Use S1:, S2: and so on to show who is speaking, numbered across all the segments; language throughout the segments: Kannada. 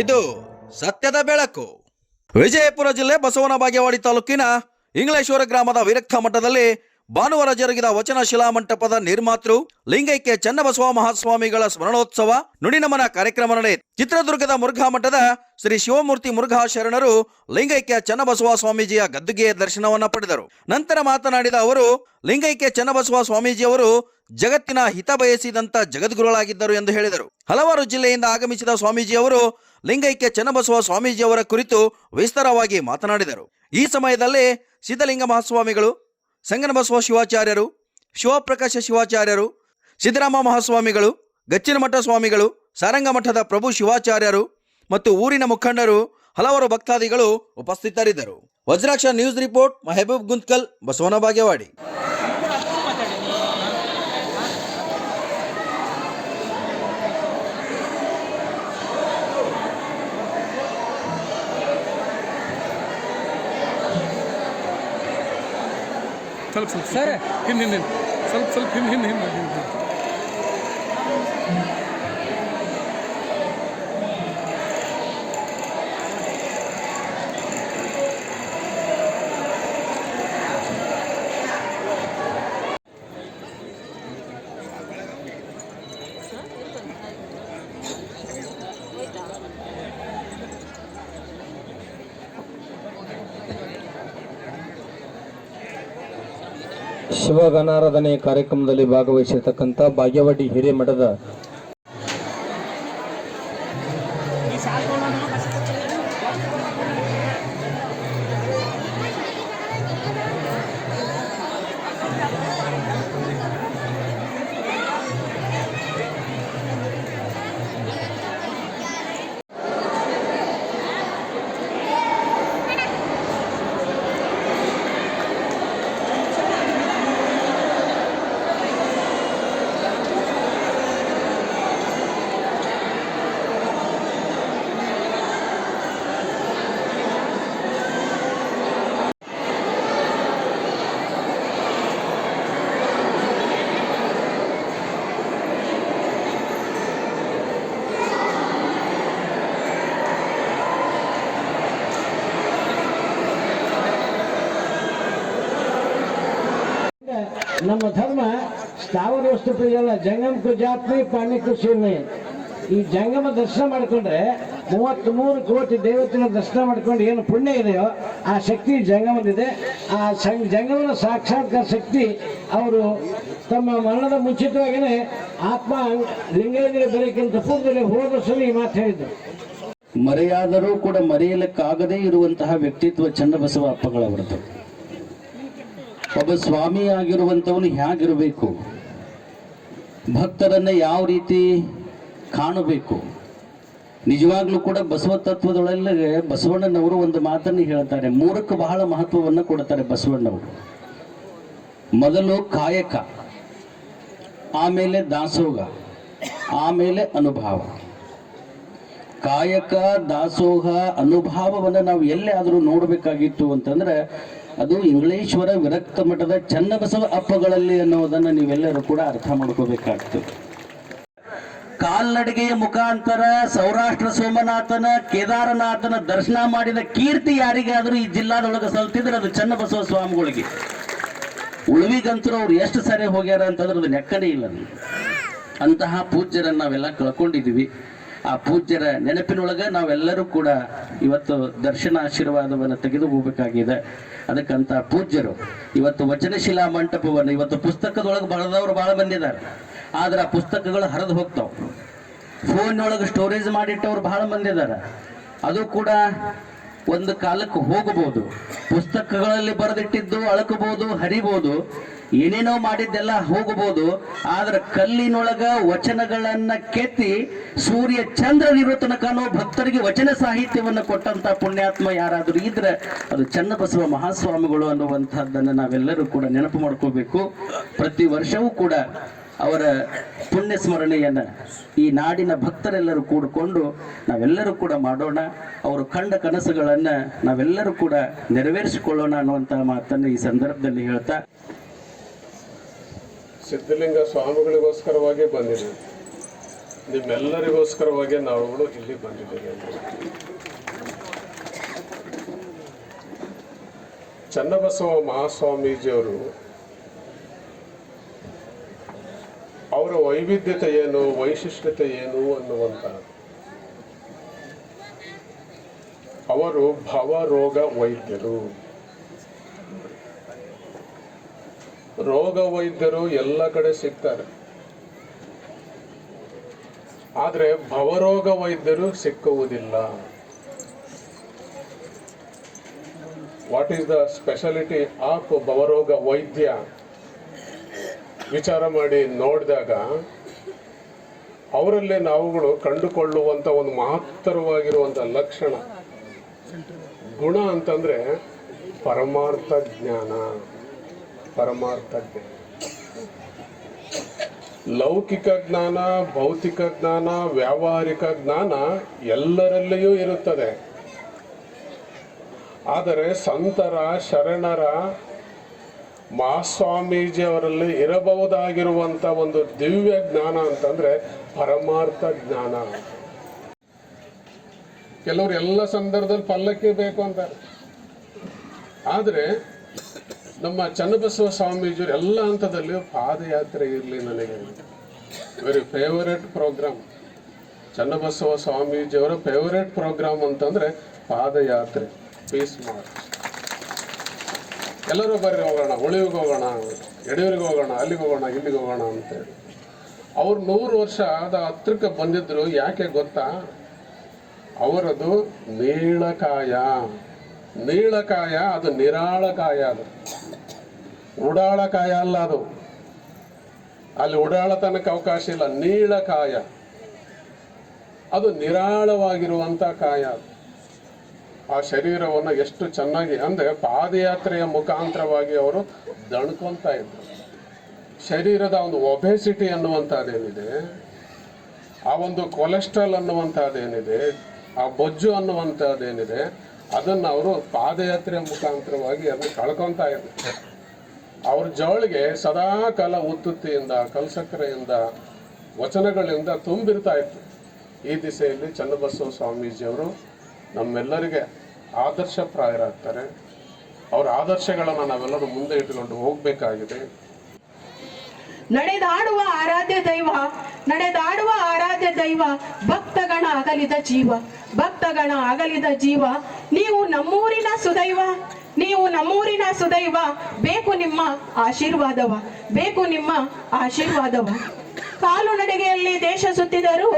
S1: ಇದು ಸತ್ಯದ ಬೆಳಕು. ವಿಜಯಪುರ ಜಿಲ್ಲೆ ಬಸವನ ಬಾಗೇವಾಡಿ ತಾಲೂಕಿನ ಇಂಗ್ಲೇಶ್ವರ ಗ್ರಾಮದ ವಿರಕ್ತ ಮಠದಲ್ಲಿ ಭಾನುವಾರ ಜರುಗಿದ ವಚನ ಶಿಲಾಮಂಟಪದ ನಿರ್ಮಾತೃ ಲಿಂಗೈಕ್ಯ ಚನ್ನಬಸವ ಮಹಾಸ್ವಾಮಿಗಳ ಸ್ಮರಣೋತ್ಸವ ನುಡಿನಮನ ಕಾರ್ಯಕ್ರಮ ನಡೆಯಿತು. ಚಿತ್ರದುರ್ಗದ ಮುರುಘಾ ಮಠದ ಶ್ರೀ ಶಿವಮೂರ್ತಿ ಮುರುಘಾ ಶರಣರು ಲಿಂಗೈಕ್ಯ ಚನ್ನಬಸವ ಸ್ವಾಮೀಜಿಯ ಗದ್ದುಗೆಯ ದರ್ಶನವನ್ನ ಪಡೆದರು. ನಂತರ ಮಾತನಾಡಿದ ಅವರು, ಲಿಂಗೈಕ್ಯ ಚನ್ನಬಸವ ಸ್ವಾಮೀಜಿಯವರು ಜಗತ್ತಿನ ಹಿತ ಬಯಸಿದಂತ ಜಗದ್ಗುರುಗಳಾಗಿದ್ದರು ಎಂದು ಹೇಳಿದರು. ಹಲವಾರು ಜಿಲ್ಲೆಯಿಂದ ಆಗಮಿಸಿದ ಸ್ವಾಮೀಜಿಯವರು ಲಿಂಗೈಕ್ಯ ಚನ್ನಬಸವ ಸ್ವಾಮೀಜಿಯವರ ಕುರಿತು ವಿಸ್ತಾರವಾಗಿ ಮಾತನಾಡಿದರು. ಈ ಸಮಯದಲ್ಲಿ ಸಿದ್ಧಲಿಂಗ ಮಹಾಸ್ವಾಮಿಗಳು ಸಂಗನಬಸವ ಶಿವಾಚಾರ್ಯರು, ಶಿವಪ್ರಕಾಶ ಶಿವಾಚಾರ್ಯರು, ಸಿದ್ದರಾಮ ಮಹಾಸ್ವಾಮಿಗಳು, ಗಚ್ಚಿನಮಠ ಸ್ವಾಮಿಗಳು ಸಾರಂಗ ಮಠದ ಪ್ರಭು ಶಿವಾಚಾರ್ಯರು ಮತ್ತು ಊರಿನ ಮುಖಂಡರು, ಹಲವಾರು ಭಕ್ತಾದಿಗಳು ಉಪಸ್ಥಿತರಿದ್ದರು. Vajraksha news report, Mehaboob Guntkal, Basavana Bagewadi.
S2: ಸ್ವಲ್ಪ ಸ್ವಲ್ಪ
S3: ಸರ್.
S2: ಹಿಂದೆ ಹಿಂದೆ ಸ್ವಲ್ಪ ಸ್ವಲ್ಪ ಹಿಂದೆ ಹಿಂದೆ ಹಿಂದೆ ಹಿಂದೆ
S3: ಶಿವಗಣಾರಾಧನೆ ಕಾರ್ಯಕ್ರಮದಲ್ಲಿ ಭಾಗವಹಿಸಿರ್ತಕ್ಕಂಥ ಬಾಗೇವಾಡಿ ಹಿರೇಮಠದ
S4: ನಮ್ಮ ಧರ್ಮ ಸ್ಥಾವರ ವಸ್ತು ಪ್ರಿಯಲ್ಲ ಜಂಗಮಕ್ಕೂ ಪಾಣಿ ಪಾಣಿಕ್ಕೂ ಸೀಮೆ ಈ ಜಂಗಮ ದರ್ಶನ ಮಾಡಿಕೊಂಡ್ರೆ ಮೂವತ್ತ್ ಮೂರು ಕೋಟಿ ದೇವತೆನ ದರ್ಶನ ಮಾಡ್ಕೊಂಡು ಏನು ಪುಣ್ಯ ಇದೆಯೋ, ಆ ಶಕ್ತಿ ಜಂಗಮದಿದೆ ಆ ಸಂ ಜಂಗಮನ ಸಾಕ್ಷಾತ್ಕಾರ ಶಕ್ತಿ ಅವರು ತಮ್ಮ ಮರಣದ ಮುಂಚಿತವಾಗಿಯೇ ಆತ್ಮ ಲಿಂಗೇಂದ್ರ ಬೆರಕ್ಕಿಂತ ಪೂರ್ವದಲ್ಲಿ ಹೋದ ಸಲ ಈ ಮಾತು ಹೇಳಿದ್ರು
S5: ಮರೆಯಾದರೂ ಕೂಡ ಮರೆಯಲಿಕ್ಕಾಗದೇ ಇರುವಂತಹ ವ್ಯಕ್ತಿತ್ವ ಚನ್ನಬಸವ ಅಪ್ಪಗಳವರದ್ದು. ಒಬ್ಬ ಸ್ವಾಮಿ ಆಗಿರುವಂಥವನು ಹೇಗಿರಬೇಕು ಭಕ್ತರನ್ನು ಯಾವ ರೀತಿ ಕಾಣಬೇಕು? ನಿಜವಾಗ್ಲೂ ಕೂಡ ಬಸವ ತತ್ವದೊಳಗೆ ಬಸವಣ್ಣನವರು ಒಂದು ಮಾತನ್ನು ಹೇಳ್ತಾರೆ. ಮೂರಕ್ಕೆ ಬಹಳ ಮಹತ್ವವನ್ನು ಕೊಡ್ತಾರೆ ಬಸವಣ್ಣವರು. ಮೊದಲು ಕಾಯಕ, ಆಮೇಲೆ ದಾಸೋಹ, ಆಮೇಲೆ ಅನುಭವ. ಕಾಯಕ, ದಾಸೋಹ, ಅನುಭಾವವನ್ನು ನಾವು ಎಲ್ಲೇ ಆದರೂ ನೋಡಬೇಕಾಗಿತ್ತು ಅಂತಂದ್ರೆ ಅದು ಇಂಗ್ಲೇಶ್ವರ ವಿರಕ್ತ ಮಠದ ಚನ್ನಬಸವ ಅಪ್ಪಗಳಲ್ಲಿ ಅನ್ನೋದನ್ನು ನೀವೆಲ್ಲರೂ ಕೂಡ ಅರ್ಥ ಮಾಡ್ಕೋಬೇಕಾಗ್ತದೆ. ಕಾಲ್ನಡಿಗೆಯ ಮುಖಾಂತರ ಸೌರಾಷ್ಟ್ರ ಸೋಮನಾಥನ, ಕೇದಾರನಾಥನ ದರ್ಶನ ಮಾಡಿದ ಕೀರ್ತಿ ಯಾರಿಗಾದರೂ ಈ ಜಿಲ್ಲಾದೊಳಗೆ ಸಲ್ತಿದ್ರೆ ಅದು ಚನ್ನಬಸವ ಸ್ವಾಮಿಗಳಿಗೆ. ಉಳುವಿಗಂತರೂ ಅವ್ರು ಎಷ್ಟು ಸರಿ ಹೋಗ್ಯಾರ ಅಂತಂದ್ರೆ ಅದು ಲೆಕ್ಕನೇ ಇಲ್ಲ. ಅಂತಹ ಪೂಜ್ಯರನ್ನ ನಾವೆಲ್ಲ ಕಳ್ಕೊಂಡಿದ್ದೀವಿ ಆ ಪೂಜ್ಯರ ನೆನಪಿನೊಳಗೆ ನಾವೆಲ್ಲರೂ ಕೂಡ ಇವತ್ತು ದರ್ಶನ ಆಶೀರ್ವಾದವನ್ನು ತೆಗೆದು ಹೋಗಬೇಕಾಗಿದೆ. ಅದಕ್ಕಂತ ಪೂಜ್ಯರು, ಇವತ್ತು ವಚನಶಿಲಾ ಮಂಟಪವನ್ನು, ಇವತ್ತು ಪುಸ್ತಕದೊಳಗೆ ಬರೆದವರು ಬಹಳ ಬಂದಿದ್ದಾರೆ ಆದ್ರೆ ಆ ಪುಸ್ತಕಗಳು ಹರಿದು ಹೋಗ್ತಾವ. ಫೋನ್ ಒಳಗೆ ಸ್ಟೋರೇಜ್ ಮಾಡಿಟ್ಟವ್ರು ಬಹಳ ಬಂದಿದ್ದಾರೆ ಅದು ಕೂಡ ಒಂದು ಕಾಲಕ್ಕೆ ಹೋಗಬಹುದು. ಪುಸ್ತಕಗಳಲ್ಲಿ ಬರೆದಿಟ್ಟಿದ್ದು, ಅಳಕಬಹುದು, ಹರಿಬಹುದು. ಏನೇನೋ ಮಾಡಿದ್ದೆಲ್ಲ ಹೋಗಬಹುದು, ಆದ್ರೆ ಕಲ್ಲಿನೊಳಗ ವಚನಗಳನ್ನ ಕೆತ್ತಿ ಸೂರ್ಯ ಚಂದ್ರನಿರೋ ತನಕನೋ ಭಕ್ತರಿಗೆ ವಚನ ಸಾಹಿತ್ಯವನ್ನು ಕೊಟ್ಟಂತ ಪುಣ್ಯಾತ್ಮ ಯಾರಾದರೂ ಇದ್ರೆ ಅದು ಚನ್ನಬಸವ ಮಹಾಸ್ವಾಮಿಗಳು ಅನ್ನುವಂಥದ್ದನ್ನು ನಾವೆಲ್ಲರೂ ಕೂಡ ನೆನಪು ಮಾಡ್ಕೋಬೇಕು. ಪ್ರತಿ ವರ್ಷವೂ ಕೂಡ ಅವರ ಪುಣ್ಯ ಸ್ಮರಣೆಯನ್ನ ಈ ನಾಡಿನ ಭಕ್ತರೆಲ್ಲರೂ ಕೂಡಿಕೊಂಡು ನಾವೆಲ್ಲರೂ ಕೂಡ ಮಾಡೋಣ. ಅವರು ಕಂಡ ಕನಸುಗಳನ್ನ ನಾವೆಲ್ಲರೂ ಕೂಡ ನೆರವೇರಿಸಿಕೊಳ್ಳೋಣ ಅನ್ನುವಂತಹ ಮಾತನ್ನು ಈ ಸಂದರ್ಭದಲ್ಲಿ ಹೇಳ್ತಾ
S6: ಸಿದ್ಧಲಿಂಗ ಸ್ವಾಮಿಗಳಿಗೋಸ್ಕರವಾಗಿ ಬಂದಿದ್ದೀವಿ
S2: ನಿಮ್ಮೆಲ್ಲರಿಗೋಸ್ಕರವಾಗಿ ನಾವುಗಳು ಇಲ್ಲಿ ಬಂದಿದ್ದೇವೆ ಚನ್ನಬಸವ ಮಹಾಸ್ವಾಮೀಜಿಯವರು ಅವರ ವೈವಿಧ್ಯತೆ ಏನು, ವೈಶಿಷ್ಟ್ಯತೆ ಏನು ಅನ್ನುವಂತ ಅವರು ಭವರೋಗ ವೈದ್ಯರು. ರೋಗ ವೈದ್ಯರು ಎಲ್ಲ ಕಡೆ ಸಿಗ್ತಾರೆ. ಆದರೆ ಭವರೋಗ ವೈದ್ಯರು ಸಿಕ್ಕುವುದಿಲ್ಲ. What is the speciality of ಭವರೋಗ ವೈದ್ಯ? ವಿಚಾರ ಮಾಡಿ ನೋಡಿದಾಗ ಅವರಲ್ಲೇ ನಾವುಗಳು ಕಂಡುಕೊಳ್ಳುವಂತ ಒಂದು ಮಹತ್ತರವಾಗಿರುವಂತ ಲಕ್ಷಣ. ಗುಣ ಅಂತಂದ್ರೆ ಪರಮಾರ್ಥ ಜ್ಞಾನ. ಪರಮಾರ್ಥ ಜ್ಞಾನ ಲೌಕಿಕ ಜ್ಞಾನ, ಭೌತಿಕ ಜ್ಞಾನ, ವ್ಯಾವಹಾರಿಕ ಜ್ಞಾನ ಎಲ್ಲರಲ್ಲಿಯೂ ಇರುತ್ತದೆ. ಆದರೆ ಸಂತರ, ಶರಣರ, ಮಹಾಸ್ವಾಮೀಜಿಯವರಲ್ಲಿ ಇರಬಹುದಾಗಿರುವಂತ ಒಂದು ದಿವ್ಯ ಜ್ಞಾನ ಅಂತಂದ್ರೆ ಪರಮಾರ್ಥ ಜ್ಞಾನ. ಕೆಲವರು ಎಲ್ಲ ಸಂದರ್ಭದಲ್ಲಿ ಪಲ್ಲಕ್ಕಿ ಬೇಕು ಅಂತಾರೆ. ಆದ್ರೆ ನಮ್ಮ ಚನ್ನಬಸವ ಸ್ವಾಮೀಜಿಯವರು ಎಲ್ಲ ಹಂತದಲ್ಲಿ ಪಾದಯಾತ್ರೆ ಇರಲಿ ನನಗೆ. ವೆರಿ ಫೇವರೇಟ್ ಪ್ರೋಗ್ರಾಮ್ ಚನ್ನಬಸವ ಸ್ವಾಮೀಜಿಯವರ ಫೇವರೇಟ್ ಪ್ರೋಗ್ರಾಮ್ ಅಂತಂದರೆ ಪಾದಯಾತ್ರೆ. ಪೀಸ್ ಮಾರ್ಚ್ ಎಲ್ಲರೂ ಬರ್ರಿ ಹೋಗೋಣ ಉಳಿವಿಗೆ ಹೋಗೋಣ, ಯಡಿಯೂರಿಗೆ ಹೋಗೋಣ, ಅಲ್ಲಿಗೆ ಹೋಗೋಣ, ಇಲ್ಲಿಗೆ ಹೋಗೋಣ ಅಂತೇಳಿ. ಅವ್ರು ನೂರು ವರ್ಷ ಆದ ಹತ್ರಕ್ಕೆ ಬಂದಿದ್ರು, ಯಾಕೆ ಗೊತ್ತಾ? ಅವರದು ನೀಳಕಾಯ. ನೀಳಕಾಯ ಅದು ನಿರಾಳಕಾಯ ಅದು. ಉಡಾಳಕಾಯ ಅಲ್ಲ ಅದು. ಅಲ್ಲಿ ಉಡಾಳತನಕ್ಕೆ ಅವಕಾಶ ಇಲ್ಲ. ನೀಳಕಾಯ. ಅದು ನಿರಾಳವಾಗಿರುವಂತ ಕಾಯ ಆ ಶರೀರವನ್ನು ಎಷ್ಟು ಚೆನ್ನಾಗಿ, ಅಂದ್ರೆ ಪಾದಯಾತ್ರೆಯ ಮುಖಾಂತರವಾಗಿ ಅವರು ದಣ್ಕೊಂತ ಇದ್ರು. ಶರೀರದ ಒಂದು ಒಬೆಸಿಟಿ ಅನ್ನುವಂಥದ್ದೇನಿದೆ, ಆ ಒಂದು ಕೊಲೆಸ್ಟ್ರಾಲ್ ಅನ್ನುವಂಥದ್ದೇನಿದೆ, ಆ ಬೊಜ್ಜು ಅನ್ನುವಂಥದ್ದೇನಿದೆ ಅದನ್ನು ಅವರು ಪಾದಯಾತ್ರೆಯ ಮುಖಾಂತರವಾಗಿ ಅದನ್ನು ಕಳ್ಕೊಂತ ಇದ್ರು. ಅವ್ರ ಜವಳಿಗೆ ಸದಾ ಕಾಲ ಉತ್ತುತ್ತಿಯಿಂದ ಕಲ್ಸಕ್ಕರೆಯಿಂದ ವಚನಗಳಿಂದ ತುಂಬಿರ್ತಾ ಇತ್ತು. ಈ ದಿಸೆಯಲ್ಲಿ ಚನ್ನಬಸವ ಸ್ವಾಮೀಜಿಯವರು ನಮ್ಮೆಲ್ಲರಿಗೆ ಆದರ್ಶಪ್ರಾಯರಾಗ್ತಾರೆ ಅವರ ಆದರ್ಶಗಳನ್ನು ನಾವೆಲ್ಲರೂ ಮುಂದೆ ಇಟ್ಟುಕೊಂಡು ಹೋಗಬೇಕಾಗಿದೆ.
S6: ನಡೆದಾಡುವ ಆರಾಧ್ಯ ದೈವ, ನಡೆದಾಡುವ ಆರಾಧ್ಯ ದೈವ, ಭಕ್ತಗಣ ಅಗಲಿದ ಜೀವ, ಭಕ್ತಗಣ ಅಗಲಿದ ಜೀವ ನೀವು ನಮ್ಮೂರಿನ ಸುದೈವ, ನೀವು ನಮ್ಮೂರಿನ ಸುದೈವ, ಬೇಕು ನಿಮ್ಮ ಆಶೀರ್ವಾದವ, ಬೇಕು ನಿಮ್ಮ ಆಶೀರ್ವಾದವ. ಕಾಲು ನಡಿಗೆಯಲ್ಲಿ ದೇಶ ಸುತ್ತಿದರು,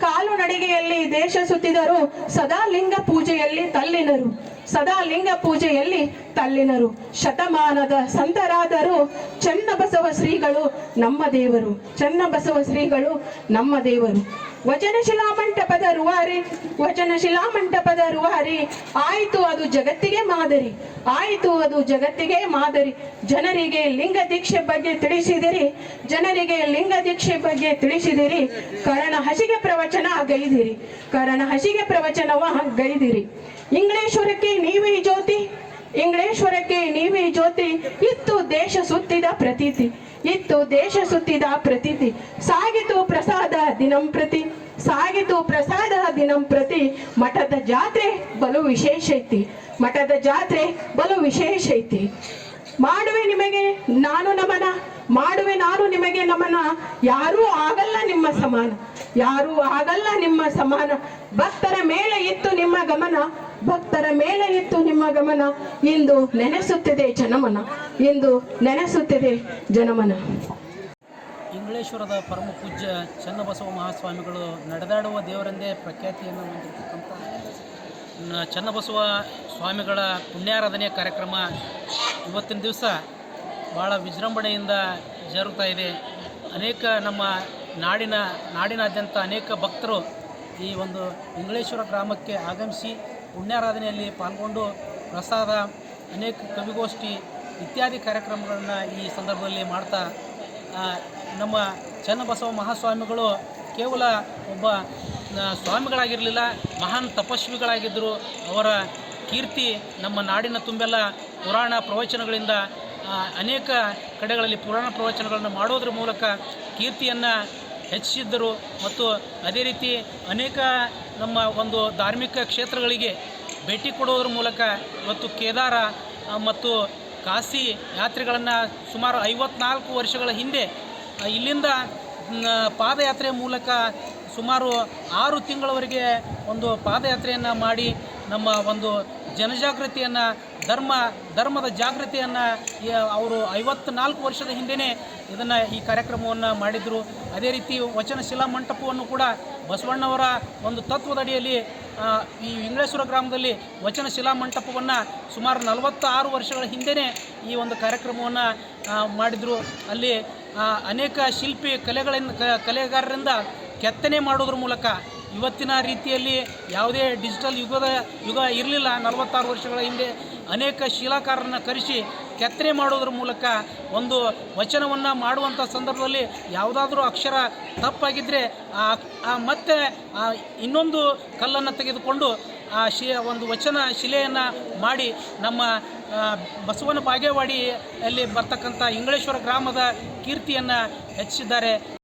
S6: ಕಾಲು ನಡಿಗೆಯಲ್ಲಿ ದೇಶ ಸುತ್ತಿದರು ಸದಾ ಲಿಂಗ ಪೂಜೆಯಲ್ಲಿ ತಲ್ಲಿನರು. ಸದಾ ಲಿಂಗ ಪೂಜೆಯಲ್ಲಿ ತಲ್ಲಿನರು. ಶತಮಾನದ ಸಂತರಾದರು. ಚನ್ನಬಸವ ಶ್ರೀಗಳು ನಮ್ಮ ದೇವರು. ಚನ್ನಬಸವ ಶ್ರೀಗಳು ನಮ್ಮ ದೇವರು. ವಚನ ಶಿಲಾಮಂಟಪದ ರುವಾರಿ, ವಚನ ಶಿಲಾಮಂಟಪದ ರುವಾರಿ. ಆಯಿತು ಅದು ಜಗತ್ತಿಗೆ ಮಾದರಿ, ಆಯಿತು ಅದು ಜಗತ್ತಿಗೆ ಮಾದರಿ. ಜನರಿಗೆ ಲಿಂಗ ದೀಕ್ಷೆ ಬಗ್ಗೆ ತಿಳಿಸಿದಿರಿ. ಜನರಿಗೆ ಲಿಂಗ ದೀಕ್ಷೆ ಬಗ್ಗೆ ತಿಳಿಸಿದಿರಿ. ಕರಣ ಹಸಿಗೆ ಪ್ರವಚನ ಗೈದಿರಿ ಕರಣ ಹಸಿಗೆ ಪ್ರವಚನವ ಗೈದಿರಿ ಇಂಗ್ಲೇಶ್ವರಕ್ಕೆ ನೀವೇ ಜ್ಯೋತಿ, ಇಂಗ್ಲೇಶ್ವರಕ್ಕೆ ನೀವೇ ಜ್ಯೋತಿ, ಇತ್ತು ದೇಶ ಸುತ್ತಿದ ಪ್ರತೀತಿ, ಇತ್ತು ದೇಶ ಸುತ್ತಿದ ಪ್ರತೀತಿ. ಸಾಗಿತು ಪ್ರಸಾದ ದಿನಂ ಪ್ರತಿ, ಸಾಗಿತು ಪ್ರಸಾದ ದಿನಂ ಪ್ರತಿ. ಮಠದ ಜಾತ್ರೆ ಬಲು ವಿಶೇಷ ಐತಿ, ಮಠದ ಜಾತ್ರೆ ಬಲು ವಿಶೇಷ ಐತಿ. ಮಾಡುವೆ ನಿಮಗೆ ನಾನು ನಮನ, ಮಾಡುವೆ ನಾನು ನಿಮಗೆ ನಮನ. ಯಾರೂ ಆಗಲ್ಲ ನಿಮ್ಮ ಸಮಾನ, ಯಾರೂ ಆಗಲ್ಲ ನಿಮ್ಮ ಸಮಾನ. ಭಕ್ತರ ಮೇಲೆ ಇತ್ತು ನಿಮ್ಮ ಗಮನ ಭಕ್ತರ ಮೇಲೆ ಇತ್ತು ನಿಮ್ಮ ಗಮನ ಇಂದು ನೆನೆಸುತ್ತಿದೆ ಜನಮನ. ಇಂದು ನೆನೆಸುತ್ತಿದೆ ಜನಮನ.
S7: ಇಂಗ್ಲೇಶ್ವರದ ಪರಮ ಪೂಜ್ಯ ಚನ್ನಬಸವ ಮಹಾಸ್ವಾಮಿಗಳು ನಡೆದಾಡುವ ದೇವರೆಂದೇ ಪ್ರಖ್ಯಾತಿಯನ್ನು ಹೊಂದಿರತಕ್ಕಂಥ ಚನ್ನಬಸವ ಸ್ವಾಮಿಗಳ ಪುಣ್ಯಾರಾಧನೆಯ ಕಾರ್ಯಕ್ರಮ ಇವತ್ತಿನ ದಿವಸ ಭಾಳ ವಿಜೃಂಭಣೆಯಿಂದ ಜರುಗ್ತಾ ಇದೆ. ಅನೇಕ ನಮ್ಮ ನಾಡಿನ ನಾಡಿನಾದ್ಯಂತ ಅನೇಕ ಭಕ್ತರು ಈ ಒಂದು ಇಂಗ್ಲೇಶ್ವರ ಗ್ರಾಮಕ್ಕೆ ಆಗಮಿಸಿ ಪುಣ್ಯಾರಾಧನೆಯಲ್ಲಿ ಪಾಲ್ಗೊಂಡು ಪ್ರಸಾದ, ಅನೇಕ ಕವಿಗೋಷ್ಠಿ ಇತ್ಯಾದಿ ಕಾರ್ಯಕ್ರಮಗಳನ್ನು ಈ ಸಂದರ್ಭದಲ್ಲಿ ಮಾಡ್ತಾ ನಮ್ಮ ಚನ್ನಬಸವ ಮಹಾಸ್ವಾಮಿಗಳು ಕೇವಲ ಒಬ್ಬ ಸ್ವಾಮಿಗಳಾಗಿರಲಿಲ್ಲ, ಮಹಾನ್ ತಪಸ್ವಿಗಳಾಗಿದ್ದರು. ಅವರ ಕೀರ್ತಿ ನಮ್ಮ ನಾಡಿನ ತುಂಬೆಲ್ಲ ಪುರಾಣ ಪ್ರವಚನಗಳಿಂದ ಅನೇಕ ಕಡೆಗಳಲ್ಲಿ ಪುರಾಣ ಪ್ರವಚನಗಳನ್ನು ಮಾಡೋದ್ರ ಮೂಲಕ ಕೀರ್ತಿಯನ್ನು ಹೆಚ್ಚಿಸಿದ್ದರು ಮತ್ತು ಅದೇ ರೀತಿ ಅನೇಕ ನಮ್ಮ ಒಂದು ಧಾರ್ಮಿಕ ಕ್ಷೇತ್ರಗಳಿಗೆ ಭೇಟಿ ಕೊಡುವುದರ ಮೂಲಕ ಇವತ್ತು ಕೇದಾರ ಮತ್ತು ಕಾಶಿ ಯಾತ್ರೆಗಳನ್ನು ಸುಮಾರು ಐವತ್ನಾಲ್ಕು ವರ್ಷಗಳ ಹಿಂದೆ ಇಲ್ಲಿಂದ ಪಾದಯಾತ್ರೆ ಮೂಲಕ ಸುಮಾರು ಆರು ತಿಂಗಳವರೆಗೆ ಒಂದು ಪಾದಯಾತ್ರೆಯನ್ನು ಮಾಡಿ ನಮ್ಮ ಒಂದು ಜನಜಾಗೃತಿಯನ್ನು ಧರ್ಮ, ಧರ್ಮದ ಜಾಗೃತಿಯನ್ನು ಅವರು ಐವತ್ನಾಲ್ಕು ವರ್ಷದ ಹಿಂದೆಯೇ ಇದನ್ನು ಈ ಕಾರ್ಯಕ್ರಮವನ್ನು ಮಾಡಿದರು. ಅದೇ ರೀತಿ ವಚನ ಶಿಲಾ ಮಂಟಪವನ್ನು ಕೂಡ ಬಸವಣ್ಣವರ ಒಂದು ತತ್ವದಡಿಯಲ್ಲಿ ಈ ವಿಂಗಳೇಶ್ವರ ಗ್ರಾಮದಲ್ಲಿ ವಚನ ಶಿಲಾ ಮಂಟಪವನ್ನು ಸುಮಾರು ನಲವತ್ತಾರು ವರ್ಷಗಳ ಹಿಂದೆಯೇ ಈ ಒಂದು ಕಾರ್ಯಕ್ರಮವನ್ನು ಮಾಡಿದರು. ಅಲ್ಲಿ ಅನೇಕ ಶಿಲ್ಪಿ ಕಲೆಗಳಿಂದ ಕಲೆಗಾರರಿಂದ ಕೆತ್ತನೆ ಮಾಡೋದ್ರ ಮೂಲಕ ಇವತ್ತಿನ ರೀತಿಯಲ್ಲಿ ಯಾವುದೇ ಡಿಜಿಟಲ್ ಯುಗದ, ಯುಗ ಇರಲಿಲ್ಲ. ನಲವತ್ತಾರು ವರ್ಷಗಳ ಹಿಂದೆ ಅನೇಕ ಶಿಲಾಕಾರರನ್ನು ಕರೆಸಿ ಕೆತ್ತನೆ ಮಾಡೋದ್ರ ಮೂಲಕ ಒಂದು ವಚನವನ್ನು ಮಾಡುವಂಥ ಸಂದರ್ಭದಲ್ಲಿ ಯಾವುದಾದ್ರೂ ಅಕ್ಷರ ತಪ್ಪಾಗಿದ್ದರೆ ಆ ಮತ್ತೆ ಇನ್ನೊಂದು ಕಲ್ಲನ್ನು ತೆಗೆದುಕೊಂಡು ಆ ಶಿ, ಒಂದು ವಚನ ಶಿಲೆಯನ್ನು ಮಾಡಿ ನಮ್ಮ ಬಸವನ ಬಾಗೇವಾಡಿಯಲ್ಲಿ ಬರ್ತಕ್ಕಂಥ ಇಂಗಳೇಶ್ವರ ಗ್ರಾಮದ ಕೀರ್ತಿಯನ್ನು ಹೆಚ್ಚಿಸಿದ್ದಾರೆ